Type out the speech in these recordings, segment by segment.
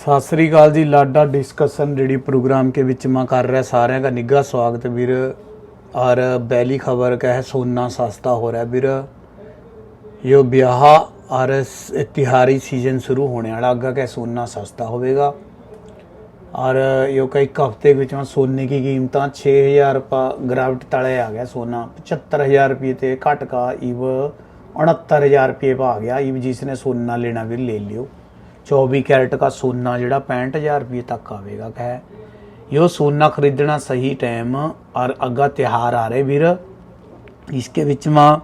ਸਤਿ ਸ੍ਰੀ ਅਕਾਲ ਜੀ ਲਾਡਾ डिस्कशन रेडी प्रोग्राम के बीच में कर रहा है सारे का निग्घा स्वागत है वीर और पहली खबर का है सोना सस्ता हो रहा है वीर यो ब्याह और स- तिहारी सीजन शुरू होने वाला अगर का सोना सस्ता होवेगा और यो कई हफ्ते के बीच में सोने की कीमत 6000 रुपये गिरावट तले आ गया सोना पचहत्तर हज़ार रुपये ते घट का इव उनहत्तर हज़ार रुपये पा गया इव जिसने सोना लेना भी ले लियो 24 कैरेट का सोना ਜਿਹੜਾ 65000 रुपये तक आवेगा कह यो सोना खरीदना सही टाइम और अगा त्यौहार आ रहे वीर इसके बीच में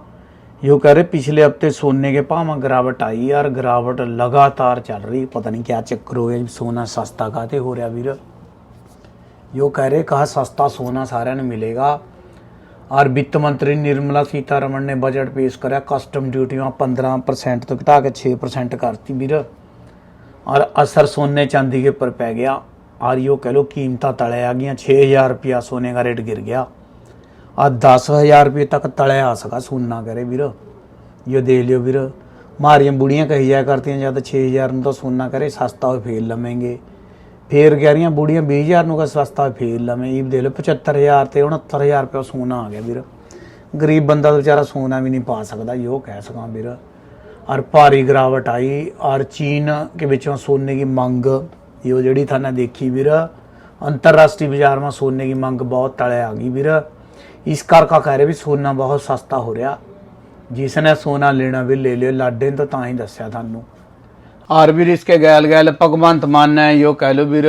यो कह रहे पिछले हफ्ते सोने के भाव में गिरावट आई और गिरावट लगातार चल रही पता नहीं क्या चक्कर हो गया सोना सस्ता काते हो रहा वीर यो कह रहे कहा सस्ता सोना सारे ने मिलेगा और वित्त मंत्री निर्मला सीतारमण ने बजट पेश कराया कस्टम ड्यूटियां 15 परसेंट तो घटा के 6 परसेंट करती वीर ਔਰ ਅਸਰ ਸੋਨੇ ਚਾਂਦੀ ਕੇ ਉੱਪਰ ਪੈ ਗਿਆ। ਆਰਿਓ ਕਹਿ ਲੋ ਕੀਮਤਾਂ ਤਲੇ ਆ ਗਈਆਂ। 6000 ਰੁਪਿਆ ਸੋਨੇ ਦਾ ਰੇਟ ਗਿਰ ਗਿਆ। ਆ 10000 ਰੁਪਏ ਤੱਕ ਤਲੇ ਆ ਸਕਾ ਸੁਣਨਾ ਕਰੇ ਵੀਰ। ਇਹ ਦੇ ਲਿਓ ਵੀਰ, ਮਾਰੀਆਂ ਬੁੜੀਆਂ ਕਹੀ ਜਾ ਕਰਤੀਆਂ ਜਾਂ ਤਾਂ 6000 ਨੂੰ ਤਾਂ ਸੋਨਾ ਕਰੇ, ਸਸਤਾ ਹੋਏ ਫੇਰ ਲਵੇਂਗੇ। ਫੇਰ ਗਹਿਰੀਆਂ ਬੁੜੀਆਂ 20000 ਨੂੰ ਕਾ ਸਸਤਾ ਫੇਰ ਲਵੇਂ ਇਹ ਦੇ ਲਓ 75000 ਤੇ 69000 ਰੁਪਏ ਸੋਨਾ ਆ ਗਿਆ ਵੀਰ। ਗਰੀਬ ਬੰਦਾ ਵਿਚਾਰਾ ਸੋਨਾ ਵੀ ਨਹੀਂ ਪਾ ਸਕਦਾ, ਇਹੋ ਕਹਿ ਸਕਾਂ ਵੀਰ। और भारी गिरावट आई और चीन के बिचों सोने की मांग यो जड़ी थाने देखी ਵੀਰ अंतरराष्ट्रीय बाजार में सोने की मांग बहुत तले आ गई ਵੀਰ इस करके कह रहे भी सोना बहुत सस्ता हो रहा जिसने सोना लेना भी ले लियो लाडे ने तो ਤਾਂ ਹੀ ਦੱਸਿਆ ਤੁਹਾਨੂੰ और ਵੀਰ इसके गैल गैल भगवंत मान है यो कह लो ਵੀਰ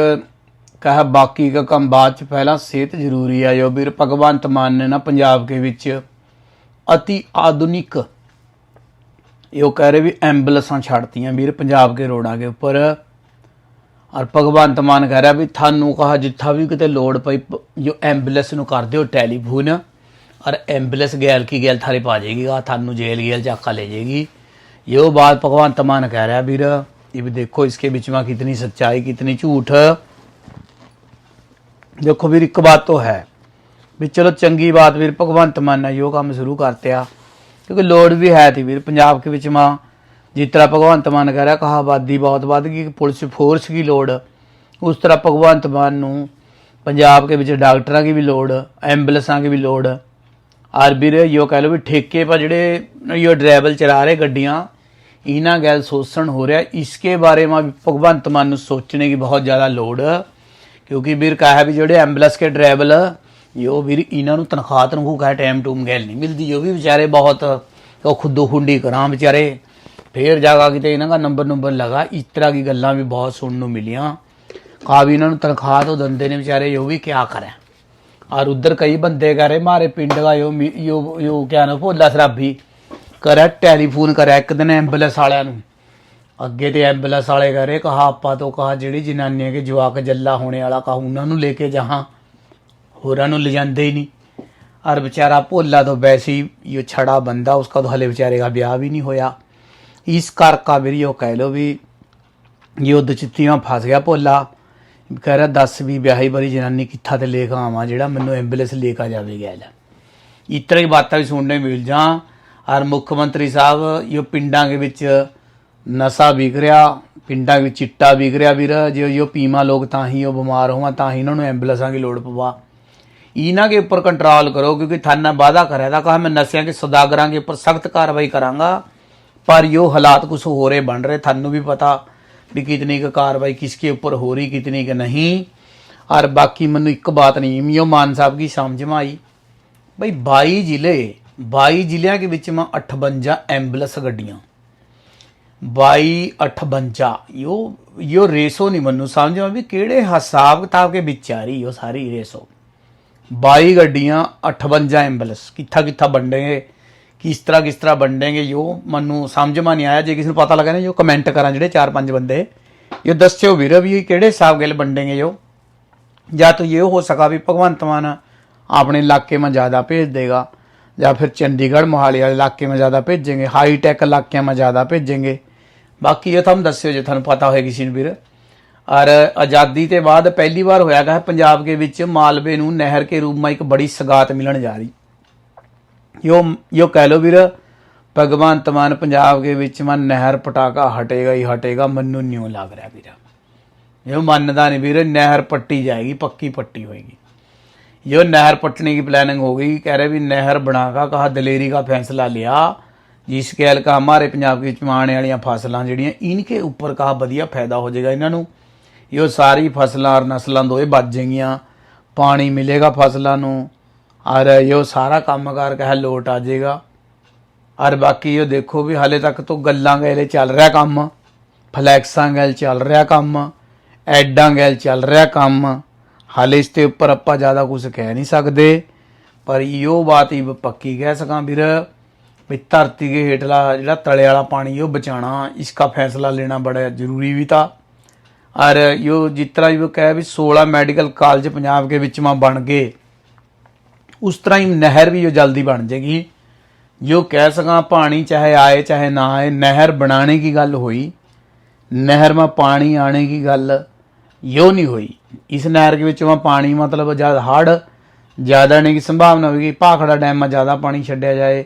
कह बाकी का ਕੰਮ ਬਾਅਦ ਚ ਪਹਿਲਾਂ ਸਿਹਤ ਜ਼ਰੂਰੀ ਹੈ ਜੋ ਵੀਰ ਭਗਵੰਤ ਮਾਨ ਨੇ ਨਾ ਪੰਜਾਬ ਦੇ ਵਿੱਚ ਅਤੀ ਆਧੁਨਿਕ ਇਹ कह रहे भी ਐਂਬੂਲੈਂਸਾਂ ਛੱਡਤੀਆਂ ਵੀਰ ਪੰਜਾਬ ਕੇ ਰੋਡਾਂ ਕੇ ਉੱਪਰ ਔਰ ਭਗਵੰਤ ਮਾਨ ਕਹਿ ਰਿਹਾ ਵੀ ਤੁਹਾਨੂੰ ਕਹਾ ਜਿੱਥਾ ਵੀ ਕਿਤੇ ਲੋੜ ਪਈ ਪ- ਜੋ ਐਂਬੂਲੈਂਸ ਨੂੰ ਕਰ ਦਿਓ ਟੈਲੀਫੋਨ और एम्बुलेंस गैल की गैल थारे पा जाएगी आ थानू जेल गेल चाका ले जाएगी यो बात भगवंत मान कह रहा है वीर ये भी देखो इसके बीच में कितनी सच्चाई कितनी झूठ देखो ਵੀਰ ਇੱਕ ਬਾਤ तो है ਵੀ ਚਲੋ ਚੰਗੀ ਬਾਤ ਵੀਰ ਭਗਵੰਤ ਮਾਨ ਨੇ ਜੋ ਕੰਮ ਸ਼ੁਰੂ ਕਰਤੇ ਆ ਕਿਉਂਕਿ ਲੋੜ ਵੀ ਹੈ ਤੀ ਵੀਰ ਪੰਜਾਬ के ਵਿੱਚ ਮਾਂ ਜਿਸ ਤਰ੍ਹਾਂ ਭਗਵੰਤ ਮਾਨ ਕਹਿ ਰਿਹਾ ਕਹਾ ਆਬਾਦੀ ਬਹੁਤ ਵੱਧ ਗਈ ਪੁਲਿਸ ਫੋਰਸ की ਲੋੜ ਉਸ ਤਰ੍ਹਾਂ ਭਗਵੰਤ ਮਾਨ ਨੂੰ ਪੰਜਾਬ के ਵਿੱਚ ਡਾਕਟਰਾਂ की भी ਲੋੜ ਐਂਬੂਲੈਂਸਾਂ की भी ਲੋੜ ਔਰ ਵੀਰ ਯੋ ਕਹਿ ਲਓ ਵੀ ਠੇਕੇ ਪਰ ਜਿਹੜੇ ਯੋ ਡਰਾਈਵਰ ਚਲਾ ਰਹੇ ਗੱਡੀਆਂ ਇਹਨਾਂ ਗੱਲ ਸ਼ੋਸ਼ਣ ਹੋ ਰਿਹਾ ਇਸਕੇ ਬਾਰੇ ਮਾ ਵੀ ਭਗਵੰਤ ਮਾਨ ਨੂੰ ਸੋਚਣੇ ਦੀ ਬਹੁਤ ਜ਼ਿਆਦਾ ਲੋੜ ਕਿਉਂਕਿ ਵੀਰ ਕਹਾ ਵੀ ਜਿਹੜੇ ਐਂਬੂਲੈਂਸ ਕੇ ਡਰਾਈਵਰ ਜੋ ਵੀ ਇਹਨਾਂ ਨੂੰ ਤਨਖਾਹ ਤਨਖੂ ਕਾ ਟਾਈਮ ਟੂਮ ਗੈਲ ਨਹੀਂ ਮਿਲਦੀ ਜੋ ਵੀ ਵਿਚਾਰੇ ਬਹੁਤ ਉਹ ਖੁਦੋ ਖੁੰਡੀ ਕਰਾਂ ਵਿਚਾਰੇ। ਫੇਰ ਜਾਗਾ ਕਿਤੇ ਇਹਨਾਂ ਦਾ ਨੰਬਰ ਨੰਬਰ ਲਗਾ, ਇਸ ਤਰ੍ਹਾਂ ਦੀ ਗੱਲਾਂ ਵੀ ਬਹੁਤ ਸੁਣਨ ਨੂੰ ਮਿਲੀਆਂ। ਕਾ ਵੀ ਇਹਨਾਂ ਨੂੰ ਤਨਖਾਹ ਤੋਂ ਦੰਦੇ ਨੇ ਵਿਚਾਰੇ ਜੋ ਵੀ ਕਿਆ ਕਰੇ। ਔਰ ਉਧਰ ਕਈ ਬੰਦੇ ਕਰੇ, ਮਾਰੇ ਪਿੰਡ ਦਾ ਯੋ ਯੋ ਯੋ ਕਿਆ ਨਾ, ਭੋਲਾ ਸਰਾਬੀ। ਕਰਾ ਟੈਲੀਫੋਨ ਕਰਾ ਇੱਕ ਦਿਨ ਐਂਬੂਲੈਂਸ ਵਾਲਿਆਂ ਨੂੰ। ਅੱਗੇ ਤੇ ਐਂਬੂਲੈਂਸ ਵਾਲੇ ਕਰੇ ਕਹਾ, ਆਪਾਂ ਤੋਂ ਕਹਾ, ਜਿਹੜੀ ਜਨਾਨੀ ਕੇ ਜਵਾਕ ਜੱਲਾ ਹੋਣੇ ਵਾਲਾ, ਕਹਾ, ਉਹਨਾਂ ਨੂੰ ਲੈ ਕੇ ਜਾਹਾਂ। ਹੋਰਾਂ ਨੂੰ ਲਿਜਾਂਦੇ ਹੀ ਨਹੀਂ। ਔਰ ਵਿਚਾਰਾ ਭੋਲਾ ਤੋਂ ਵੈਸੀ ਇਹ ਛੜਾ ਬੰਦਾ, ਉਸਕਾ ਤਾਂ ਹਲੇ ਵਿਚਾਰੇ ਦਾ ਵਿਆਹ ਵੀ ਨਹੀਂ ਹੋਇਆ। ਇਸ ਕਰਕਾ ਵੀਰ ਉਹ ਕਹਿ ਲੋ ਵੀ ਯੁੱਧ ਚਿੱਤੀਆਂ ਫਸ ਗਿਆ ਭੋਲਾ। ਕਹਿ ਰਿਹਾ, ਦੱਸ ਵੀ ਵਿਆਹੀ ਵਾਲੀ ਜਨਾਨੀ ਕਿੱਥਾ ਤੇ ਲੈ ਕੇ ਆਵਾਂ, ਜਿਹੜਾ ਮੈਨੂੰ ਐਂਬੂਲੈਂਸ ਲੈ ਕੇ ਜਾਵੇ ਗਿਆ ਲੈ ਇਸ ਤਰ੍ਹਾਂ ਦੀ ਬਾਤਾਂ ਵੀ ਸੁਣਨੇ ਮਿਲ ਜਾਂ। ਔਰ ਮੁੱਖ ਮੰਤਰੀ ਸਾਹਿਬ, ਇਹ ਪਿੰਡਾਂ ਦੇ ਵਿੱਚ ਨਸ਼ਾ ਵਿਕ ਰਿਹਾ, ਪਿੰਡਾਂ ਵਿੱਚ ਚਿੱਟਾ ਵਿਕ ਰਿਹਾ ਵੀਰ। ਜੇ ਜੋ ਪੀਮਾ ਲੋਕ ਤਾਂ ਹੀ ਉਹ ਬਿਮਾਰ ਹੋਵਾਂ, ਤਾਂ ਹੀ ਇਹਨਾਂ ਨੂੰ ਐਂਬੂਲੈਂਸਾਂ ਦੀ ਲੋੜ ਪਵਾ। इना के ऊपर कंट्रोल करो क्योंकि थाना वादा करा था कहा मैं नशे के सौदागरा के ऊपर सख्त कार्रवाई करांगा पर यो हालात कुछ हो रहे बन रहे थानू भी पता भी कितनी का कार्रवाई किसके ऊपर हो रही कितनी का नहीं और बाकी मैंने एक बात नहीं यो मान साहब की समझ में आई भाई बाई जिले बाई जिले के बीच में अठवंजा एम्बुलेंस गड्डियाँ बाई अठवंजा यो यो रेसो नहीं मनु समझ में भी केड़े हिसाब किताब के बिचारी यो सारी रेसो ਬਾਈ ਗੱਡੀਆਂ 58 ਐਂਬੂਲੈਂਸ ਕਿੱਥਾ ਕਿੱਥਾ ਵੰਡੇਗੇ ਕਿਸ ਤਰ੍ਹਾਂ ਕਿਸ ਤਰ੍ਹਾਂ ਵੰਡੇਗੇ ਜੋ ਮੈਨੂੰ ਸਮਝ ਮਾ ਨਹੀਂ ਆਇਆ। ਜੇ ਕਿਸੇ ਨੂੰ ਪਤਾ ਲੱਗਾ ਨਾ ਜੋ ਕਮੈਂਟ ਕਰਾਂ ਜਿਹੜੇ 4-5 ਬੰਦੇ। ਇਹ ਦੱਸਿਓ ਵੀਰ ਵੀ ਕਿਹੜੇ ਹਿਸਾਬ ਗੱਲ ਵੰਡੇਗੇ ਜੋ ਜਾਂ ਤਾਂ ਇਹ ਹੋ ਸਕਾ ਵੀ ਭਗਵੰਤ ਮਾਨ ਆਪਣੇ ਇਲਾਕੇ ਮੈਂ ਜ਼ਿਆਦਾ ਭੇਜ ਦੇਗਾ, ਜਾਂ ਫਿਰ ਚੰਡੀਗੜ੍ਹ ਮੋਹਾਲੀ ਵਾਲੇ ਇਲਾਕੇ ਮੈਂ ਜ਼ਿਆਦਾ ਭੇਜੇਗੇ ਹਾਈ ਟੈਕ ਇਲਾਕਿਆਂ ਮੈਂ ਜ਼ਿਆਦਾ ਭੇਜेंगे ਬਾਕੀ ਇਹ ਤੁਹਾਨੂੰ ਦੱਸਿਓ ਜੇ ਤੁਹਾਨੂੰ ਪਤਾ ਹੋਏ ਕਿਸੇ ਨੂੰ ਵੀਰ। ਔਰ ਆਜ਼ਾਦੀ ਤੇ ਬਾਅਦ ਪਹਿਲੀ ਵਾਰ ਹੋਇਆ ਗਾ ਪੰਜਾਬ ਦੇ ਵਿੱਚ ਮਾਲਵੇ ਨੂੰ ਨਹਿਰ ਕੇ ਰੂਪ में ਇੱਕ ਬੜੀ ਸਗਾਤ ਮਿਲਣ ਜਾ ਰਹੀ ਯੋ ਯੋ ਕਹਿ ਲੋ ਵੀਰ ਭਗਵੰਤ ਮਾਨ ਪੰਜਾਬ ਦੇ ਵਿੱਚ ਮਨ ਨਹਿਰ ਪਟਾਕਾ ਹਟੇਗਾ ਹੀ ਹਟੇਗਾ ਮੈਨੂੰ ਨਿਉ ਲੱਗ ਰਿਹਾ ਵੀਰ ਇਹ ਮੰਨਦਾ ਨਹੀਂ ਵੀਰ ਨਹਿਰ ਪੱਟੀ ਜਾਏਗੀ ਪੱਕੀ ਪੱਟੀ ਹੋਏਗੀ ये नहर पटने की प्लानिंग हो गई कह रहे भी नहर बनाकर कहा दलेरी का फैसला लिया जिसके हल का हमारे पंजाब के ਵਿੱਚ ਆਉਣ ਵਾਲੀਆਂ ਫਸਲਾਂ ਜਿਹੜੀਆਂ ਇਨਕੇ ਉੱਪਰ ਕਹਾ ਵਧੀਆ ਫਾਇਦਾ ਹੋ ਜਾਏਗਾ ਇਹਨਾਂ ਨੂੰ ਇਹ ਸਾਰੀ ਫਸਲਾਂ ਔਰ ਨਸਲਾਂ ਦੋਏ ਬਚ ਜਾਏਗੀਆਂ। ਪਾਣੀ ਮਿਲੇਗਾ ਫਸਲਾਂ ਨੂੰ। ਔਰ ਇਹ ਸਾਰਾ ਕੰਮਕਾਰ ਕਹਾ ਲੋਟ ਆ ਜਾਏਗਾ। ਔਰ ਬਾਕੀ ਇਹ ਦੇਖੋ ਵੀ ਹਾਲੇ ਤੱਕ ਤੋਂ ਗੱਲਾਂ ਗੈਲੇ ਚੱਲ ਰਿਹਾ ਕੰਮ। ਫਲੈਕਸਾਂ ਗੈਲ ਚੱਲ ਰਿਹਾ ਕੰਮ। ਐਡਾਂ ਗੈਲ ਚੱਲ ਰਿਹਾ ਕੰਮ। ਹਾਲੇ ਇਸ ਤੇ ਉੱਪਰ ਆਪਾਂ ਜ਼ਿਆਦਾ ਕੁਝ ਕਹਿ ਨਹੀਂ ਸਕਦੇ। ਪਰ ਇਹੋ ਬਾਤ ਹੀ ਪੱਕੀ ਕਹਿ ਸਕਾਂ ਵੀਰ, ਵੀ ਧਰਤੀ ਦੇ ਹੇਠਲਾ ਜਿਹੜਾ ਤਲੇ ਵਾਲਾ ਪਾਣੀ ਉਹ ਬਚਾਣਾ ਇਸਕਾ ਫੈਸਲਾ ਲੈਣਾ ਬੜਾ ਜ਼ਰੂਰੀ ਵੀ ਤਾਂ। ਔਰ ਇਹ ਜਿਸ ਤਰ੍ਹਾਂ ਇਹ ਕਹੇ ਵੀ 16 ਮੈਡੀਕਲ ਕਾਲਜ ਪੰਜਾਬ ਦੇ ਵਿੱਚ ਮਾ ਬਣ ਗਏ ਉਸ ਤਰ੍ਹਾਂ ਹੀ ਨਹਿਰ ਵੀ ਉਹ ਜਲਦੀ ਬਣ ਜਾਏਗੀ ਜੋ ਕਹਿ ਸਕਾਂ ਪਾਣੀ ਚਾਹੇ ਆਏ ਚਾਹੇ ਨਾ ਆਏ ਨਹਿਰ ਬਣਾਣੇ की ਗੱਲ ਹੋਈ ਨਹਿਰ में ਪਾਣੀ ਆਣੇ की ਗੱਲ ਯੋ ਨਹੀਂ ਹੋਈ ਇਸ ਨਹਿਰ ਦੇ ਵਿੱਚ ਮੈਂ ਪਾਣੀ ਮਤਲਬ ਜਦ ਹੜ ਜ਼ਿਆਦਾ ਨਹੀਂ ਦੀ ਸੰਭਾਵਨਾ ਹੋਵੇਗੀ ਭਾਖੜਾ ਡੈਮ 'ਮਾ ਜ਼ਿਆਦਾ ਪਾਣੀ ਛੱਡਿਆ ਜਾਏ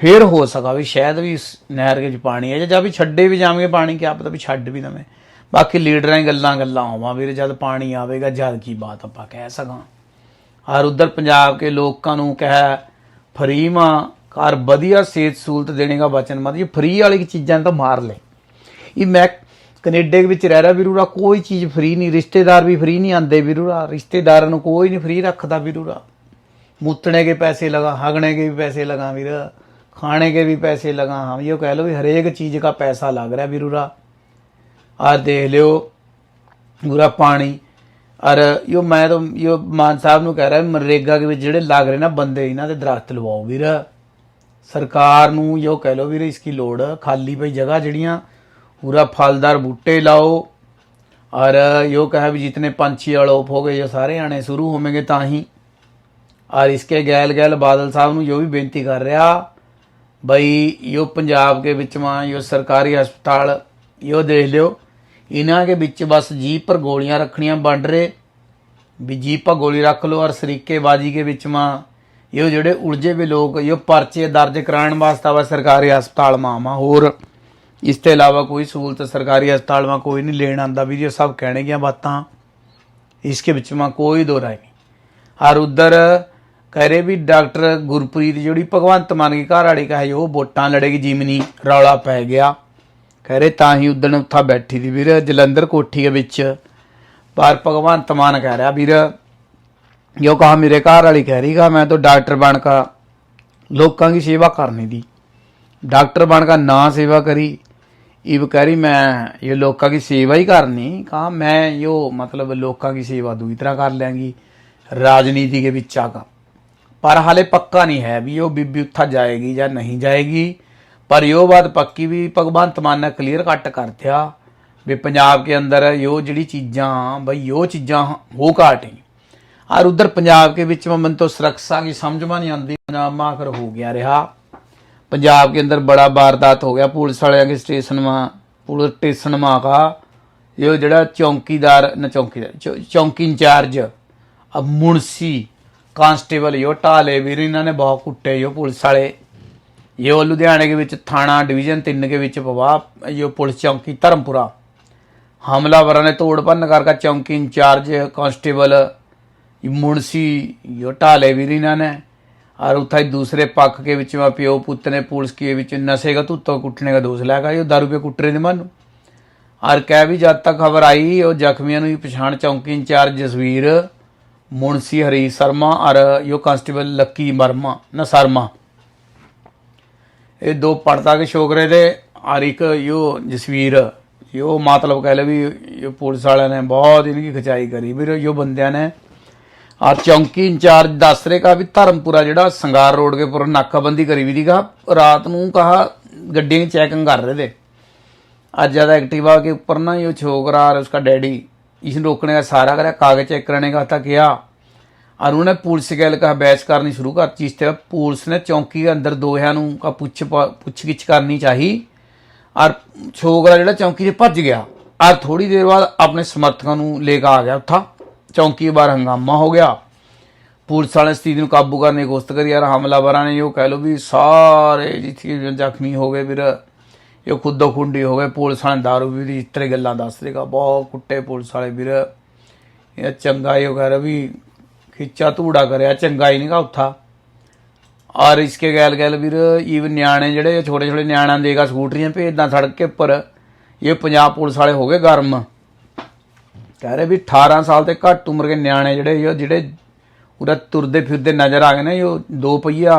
ਫੇਰ ਹੋ ਸਕਾ ਵੀ ਸ਼ਾਇਦ ਵੀ ਇਸ ਨਹਿਰ ਦੇ ਵਿੱਚ ਪਾਣੀ ਹੈ ਜਾਂ ਵੀ ਛੱਡੇ ਵੀ ਜਾਵਾਂਗੇ ਪਾਣੀ ਕਿਆ ਪਤਾ ਵੀ ਛੱਡ ਵੀ ਦਵੇਂ ਬਾਕੀ ਲੀਡਰਾਂ ਦੀ ਗੱਲਾਂ ਗੱਲਾਂ ਹੋਵਾਂ ਵੀਰ ਜਦ ਪਾਣੀ ਆਵੇਗਾ ਜਦ ਕੀ ਬਾਤ ਆਪਾਂ ਕਹਿ ਸਕਾਂ ਔਰ ਉਧਰ ਪੰਜਾਬ ਕੇ ਲੋਕਾਂ ਨੂੰ ਕਹਿ ਫਰੀ ਮਾ ਘਰ ਵਧੀਆ ਸਿਹਤ ਸਹੂਲਤ ਦੇਣੇ ਦਾ ਵਚਨ ਮਤ ਇਹ ਫਰੀ ਵਾਲੀ ਚੀਜ਼ਾਂ ਤਾਂ ਮਾਰ ਲੈ ਇਹ ਮੈਂ ਕੈਨੇਡਾ ਦੇ ਵਿੱਚ ਰਹਿ ਰਿਹਾ ਵੀਰੂਰਾ ਕੋਈ ਚੀਜ਼ ਫਰੀ ਨਹੀਂ ਰਿਸ਼ਤੇਦਾਰ ਵੀ ਫਰੀ ਨਹੀਂ ਆਂਦੇ ਵੀਰੂਰਾ ਰਿਸ਼ਤੇਦਾਰਾਂ ਨੂੰ ਕੋਈ ਨਹੀਂ ਫਰੀ ਰੱਖਦਾ ਵੀਰੂਰਾ मूतने के पैसे लगा हगने के भी पैसे लगा वीर खाने के भी पैसे लगा हम ये कह लो भी हरेक चीज का पैसा लग रहा ਵੀਰੂਰਾ ਆ ਦੇਖ ਲਿਓ, ਪੂਰਾ ਪਾਣੀ। ਔਰ ਯੋ ਮੈਂ ਤਾਂ ਯੋ ਮਾਨ ਸਾਹਿਬ ਨੂੰ ਕਹਿ ਰਿਹਾ ਵੀ ਮਨਰੇਗਾ ਦੇ ਵਿੱਚ ਜਿਹੜੇ ਲੱਗ ਰਹੇ ਨਾ ਬੰਦੇ, ਇਹਨਾਂ ਦੇ ਦਰਖਤ ਲਵਾਓ ਵੀਰ। ਸਰਕਾਰ ਨੂੰ ਯੋ ਕਹਿ ਲੋ ਵੀਰ, ਇਸकी ਲੋੜ ਖਾਲੀ ਪਈ ਜਗ੍ਹਾ ਜਿਹੜੀਆਂ, ਪੂਰਾ ਫਲਦਾਰ ਬੂਟੇ ਲਾਓ। ਔਰ ਯੋ ਕਹਾ ਵੀ ਜਿਤਨੇ ਪੰਛੀ ਅਲੋਪ ਹੋ ਗਏ, ਜੋ ਸਾਰੇ ਆਣੇ ਸ਼ੁਰੂ ਹੋਣਗੇ ਤਾਂ ਹੀ। ਔਰ ਇਸਕੇ ਗੈਲ ਗੈਲ ਬਾਦਲ ਸਾਹਿਬ ਨੂੰ ਜੋ ਵੀ ਬੇਨਤੀ ਕਰ ਰਿਹਾ, ਬਈ ਯੋ ਪੰਜਾਬ ਕੇ ਵਿੱਚ ਮਾ ਯੋ ਸਰਕਾਰੀ ਹਸਪਤਾਲ, ਯੋ ਦੇਖ ਲਿਓ। ਇਹਨਾਂ ਦੇ ਵਿੱਚ ਬਸ ਜੀਪ ਪਰ ਗੋਲੀਆਂ ਰੱਖਣੀਆਂ ਵੰਡ ਰਹੇ। ਵੀ ਜੀਪ ਪਰ ਗੋਲੀ ਰੱਖ ਲਓ ਔਰ ਸਰੀਕੇਬਾਜ਼ੀ ਦੇ ਵਿੱਚ ਮਾਂ। ਇਹ ਜਿਹੜੇ ਉਲਝੇ ਵੇ ਲੋਕ, ਇਹ ਪਰਚੇ ਦਰਜ ਕਰਾਉਣ ਵਾਸਤੇ ਵਾ ਸਰਕਾਰੀ ਹਸਪਤਾਲ ਮਾਂ। ਆਵਾਂ ਹੋਰ ਇਸ ਤੋਂ ਇਲਾਵਾ ਕੋਈ ਸਹੂਲਤ ਸਰਕਾਰੀ ਹਸਪਤਾਲ ਮਾ ਕੋਈ ਨਹੀਂ ਲੈਣ ਆਂਦਾ ਵੀ ਇਹ ਸਭ ਕਹਿਣੇ ਗਿਆ ਬਾਤਾਂ ਇਸਕੇ ਵਿੱਚ ਮਾ ਕੋਈ ਦੋ ਰਾਏ ਨਹੀਂ। ਹਰ ਉਧਰ ਕਹਿ ਰਹੇ ਵੀ ਡਾਕਟਰ ਗੁਰਪ੍ਰੀਤ ਜਿਹੜੀ ਭਗਵੰਤ ਮਾਨ ਦੀ ਘਰ ਵਾਲੀ ਕਹੇ, ਉਹ ਵੋਟਾਂ ਲੜੇਗੀ, ਜਿਮਨੀ ਰੌਲਾ ਪੈ ਗਿਆ। ਕਹਿ ਰਹੇ ਤਾਂ ਹੀ ਉਦਣ ਉੱਥਾ ਬੈਠੀ ਦੀ ਵੀਰ ਜਲੰਧਰ ਕੋਠੀ ਦੇ ਵਿੱਚ ਪਰ ਭਗਵੰਤ ਮਾਨ ਕਹਿ ਰਿਹਾ ਵੀਰ ਜੋ ਕਹਾ ਮੇਰੇ ਘਰ ਵਾਲੀ ਕਹਿ ਰਹੀ ਗਾ ਮੈਂ ਤਾਂ ਡਾਕਟਰ ਬਣ ਕਾ ਲੋਕਾਂ ਦੀ ਸੇਵਾ ਕਰਨੀ ਦੀ डॉक्टर बनकर ना सेवा करी इब कह रही मैं ये लोगों की सेवा ही करनी कहा मैं यो मतलब लोगों की सेवा दूसरी तरह कर लेंगी राजनीति के बिच आका पर हाले पक्का नहीं है भी यो बीबी उत्था जाएगी या नहीं जाएगी पर यो बात पक्की भी भगवंत मान ने क्लियर कट कर दिया भी पंजाब के अंदर यो जड़ी चीज़ां बई यो चीज़ां हो घाट ही और उधर पंजाब के बिच में मन तो सुरक्षा की समझ में नहीं आती पंजाब में आकर हो गया रहा पंजाब के अंदर बड़ा वारदात हो गया पुलिस वाले के स्टेशन में पुलिस स्टेशन में का ये जड़ा चौकीदार न चौकीदार चौ- चौकी इंचार्ज अब मुंशी कांस्टेबल यो टाले ਵੀਰ ਇਹਨਾਂ ਨੇ ਬਹੁਤ ਕੁੱਟੇ ਜੋ ਪੁਲਿਸ ਵਾਲੇ यो लुधियाने के बीच थाना डिवीजन तीन के बीच बवा यो पुलिस चौकी धर्मपुरा हमलावरों ने तोड़ भन्न करके चौकी इंचार्ज कांस्टेबल मुंशी यो ढाले भी इन्होंने और उतना दूसरे पक्ष के बीच में प्यो पुत ने पुलिस के बीच नशे का धुत्तो कुटने का दोष लगा यो दारू पे कुट रहे थे मानू और कह भी जब तक खबर आई और जख्मियों की पछाण चौकी इंचार्ज जसवीर मुंशी हरीश शर्मा और यो कांस्टेबल लक्की वर्मा न शर्मा ये दो पढ़ता के शौक रहे थे और एक यो जसवीर यो मतलब कह लो भी यो पुलिस वाले ने बहुत इनकी खिंचाई करी फिर यो बंदे ने और चौंकी इंचार्ज दस रहे कहा भी धर्मपुरा जो संगार रोड के पर नाकाबंदी करी हुई थी कहा रात को कहा गड्डियाँ चेकिंग कर रहे थे आज ज़्यादा एक्टिवा के ऊपर ना यो छोकरा और उसका डैडी इसे रोकने का सारा करा कागज चेक करने का था किया और उन्होंने पुलिस के का बहस करनी शुरू कर चीज थे पुलिस ने चौकी के अंदर दोहया ਨੂੰ का ਪੁੱਛ ਪੁੱਛ ਗਿੱਛ ਕਰਨੀ ਚਾਹੀ ਔਰ ਛੋਕਰਾ ਜਿਹੜਾ ਚੌਂਕੀ 'ਚ ਭੱਜ ਗਿਆ ਔਰ ਥੋੜੀ ਦੇਰ ਬਾਅਦ ਆਪਣੇ ਸਮਰਥਕਾਂ ਨੂੰ ਲੈ ਕੇ ਆ ਗਿਆ ਉੱਥਾ ਚੌਂਕੀ ਬਾਹਰ ਹੰਗਾਮਾ ਹੋ ਗਿਆ ਪੁਲਿਸ ਵਾਲੇ ਸਥਿਤੀ ਨੂੰ ਕਾਬੂ ਕਰਨ ਦੀ ਕੋਸ਼ਿਸ਼ ਕਰੀ ਯਾਰ ਹਮਲਾਵਰਾਂ ਨੇ ਉਹ ਕਹਿ ਲੋ ਵੀ ਸਾਰੇ ਜਿੱਥੇ ਜ਼ਖਮੀ ਹੋ ਗਏ ਵੀਰ ਇਹ ਖੁੱਦੋ ਖੁੰਡੀ ਹੋ ਗਏ ਪੁਲਿਸ ਵਾਲੇ ਦਾਰੂ ਵੀ ਦੀ ਇਸ ਤਰ੍ਹਾਂ ਹੀ ਗੱਲਾਂ ਦੱਸ ਰਹੇਗਾ ਬਹੁਤ ਕੁੱਟੇ ਪੁਲਿਸ ਵਾਲੇ ਵੀਰ ਇਹ ਚੰਗਾ ਹੀ ਵਗੈਰਾ ਵੀ ਖਿੱਚਾ ਧੂੜਾ ਕਰਿਆ ਚੰਗਾ ਹੀ ਨਹੀਂਗਾ ਉੱਥਾ ਔਰ ਇਸਕੇ ਗੈਲ ਗੈਲ ਵੀਰ ਈਵਨ ਨਿਆਣੇ ਜਿਹੜੇ ਛੋਟੇ ਛੋਟੇ ਨਿਆਣਿਆਂ ਦੇਗਾ ਸਕੂਟਰੀਆਂ ਭੇਜਦਾ ਸੜਕ ਕੇ ਉੱਪਰ ਇਹ ਪੰਜਾਬ ਪੁਲਿਸ ਵਾਲੇ ਹੋ ਗਏ ਗਰਮ ਕਹਿ ਰਹੇ ਵੀ 18 ਸਾਲ ਤੇ ਘੱਟ ਉਮਰ ਦੇ ਨਿਆਣੇ ਜਿਹੜੇ ਇਹ ਜਿਹੜੇ ਉਰਾ ਤੁਰਦੇ ਫਿਰਦੇ ਨਜ਼ਰ ਆ ਗਏ ਨਾ ਇਹ ਦੋ ਪਹੀਆ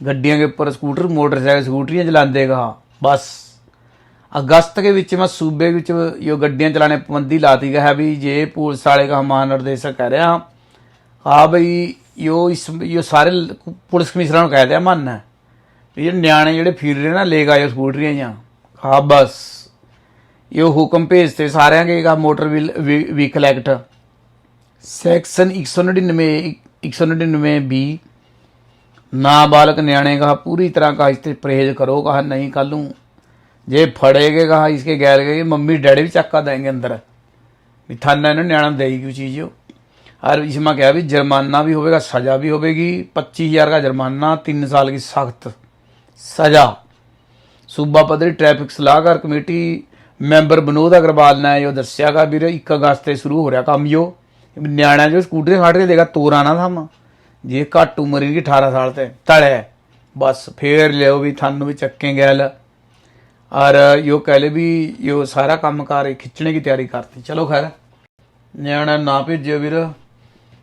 ਗੱਡੀਆਂ ਦੇ ਉੱਪਰ ਸਕੂਟਰ ਮੋਟਰਸਾਈਕਲ ਸਕੂਟਰੀਆਂ ਚਲਾਉਂਦੇਗਾ ਬਸ अगस्त के विच में सूबे विच यो गड्डियां चलाने पाबंदी लाती गई है भी ये पुलिस वाले का महानिर्देशक कह रहे हैं ਹਾਂ ਬਈ ਯੋ ਇਸ ਯੋ ਸਾਰੇ ਪੁਲਿਸ ਕਮਿਸ਼ਨਰਾਂ ਨੂੰ ਕਹਿ ਦਿਆ, ਮੰਨ ਵੀ ਇਹ ਨਿਆਣੇ ਜਿਹੜੇ ਫਿਰ ਰਹੇ ਨਾ, ਲੈ ਕੇ ਗਏ ਸਕੂਟਰੀਆਂ ਜਾਂ ਹਾਂ, ਬਸ। ਇਹ ਹੁਕਮ ਭੇਜਤੇ ਸਾਰਿਆਂ ਕੇ ਕਾ motor vehicle act. Section 199 199 B नाबालक न्याणे कहा पूरी तरह कहा इससे परहेज करो कहा नहीं कर लूँ जे फड़ेगे कहा इसके गैर गए मम्मी डैडी भी चक्का देंगे अंदर भी थाना इन्होंने न्याणा देगी क्यों चीज़ हो और इसमें क्या भी जुर्माना भी होगा सजा भी होगी पच्चीस हजार का जुर्माना तीन साल की सख्त सजा सूबा पद्धरी ट्रैफिक सलाहकार कमेटी ਮੈਂਬਰ ਵਿਨੋਦ ਅਗਰਵਾਲ ਨੇ ਜੋ ਦੱਸਿਆਗਾ ਵੀਰੇ 1 ਅਗਸਤ ਤੇ ਸ਼ੁਰੂ ਹੋ ਰਿਹਾ ਕੰਮ ਜੋ ਨਿਆਣਿਆਂ ਜੋ ਸਕੂਟਰ ਖੜ ਕੇ ਦੇਗਾ ਤੋਰਾ ਨਾ ਥਮ ਜੇ ਘੱਟ ਉਮਰ ਦੀ 18 ਸਾਲ ਤੇ ਤਲੇ ਬਸ ਫੇਰ ਲਿਓ ਵੀ ਤੁਹਾਨੂੰ ਵੀ ਚੱਕੇ ਗੈਲ ਔਰ ਯੋ कहले ਵੀ ਯੋ ਸਾਰਾ ਕੰਮ ਕਾਰ ਖਿੱਚਣੇ ਦੀ ਤਿਆਰੀ ਕਰਤੀ ਚਲੋ ਖੈਰ ਨਿਆਣਾ ਨਾ ਭੇਜਿਓ ਵੀਰ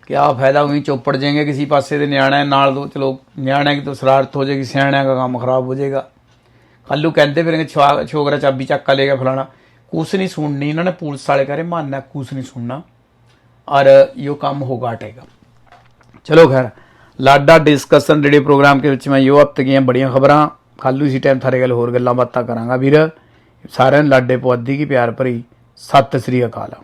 ਕਿਆ ਫਾਇਦਾ ਉਹੀ ਚੋਪੜ ਜਾਏਗੇ, ਕਿਸੇ ਪਾਸੇ ਦੇ ਨਿਆਣਾ ਨਾਲ ਦੋ, ਚਲੋ ਨਿਆਣਾ ਕਿ ਤੋਂ ਸਰਾਰਤ ਹੋ ਜਾਏਗੀ, ਸਿਆਣਿਆਂ ਦਾ ਕੰਮ ਖਰਾਬ ਹੋ ਜਾਏਗਾ। ਕੱਲੂ ਕਹਿੰਦੇ ਫਿਰਗੇ ਛੋਗਰਾ ਚਾਬੀ ਚੱਕ ਲੇਗਾ ਫਲਾਣਾ। ਕੁਛ ਨਹੀਂ ਸੁਣਨੀ, ਇਹਨਾਂ ਨੇ ਪੁਲਿਸ ਵਾਲੇ ਕਰੇ ਮਾਨਣਾ ਕੁਛ ਨਹੀਂ ਸੁਣਨਾ। ਔਰ ਇਹ ਕੰਮ ਹੋਗਾ ਟੇਗਾ ਚਲੋ ਖੈਰ, ਲਾਡਾ ਡਿਸਕਸ਼ਨ ਰੇਡੀਓ ਪ੍ਰੋਗਰਾਮ ਦੇ ਵਿੱਚ ਮੈਂ ਯੋ ਹਫ਼ਤ ਦੀਆਂ ਬੜੀਆਂ ਖਬਰਾਂ, ਕੱਲੂ ਇਸੇ ਟਾਈਮ ਥਾਰੇ ਗੱਲ ਹੋਰ ਗੱਲਾਂ ਬਾਤਾਂ ਕਰਾਂਗਾ ਵੀਰ। ਸਾਰਿਆਂ ਲਾਡੇ ਪੁਆਦੀ ਕੀ ਪਿਆਰ ਭਰੀ। ਸਤਿ ਸ੍ਰੀ ਅਕਾਲ।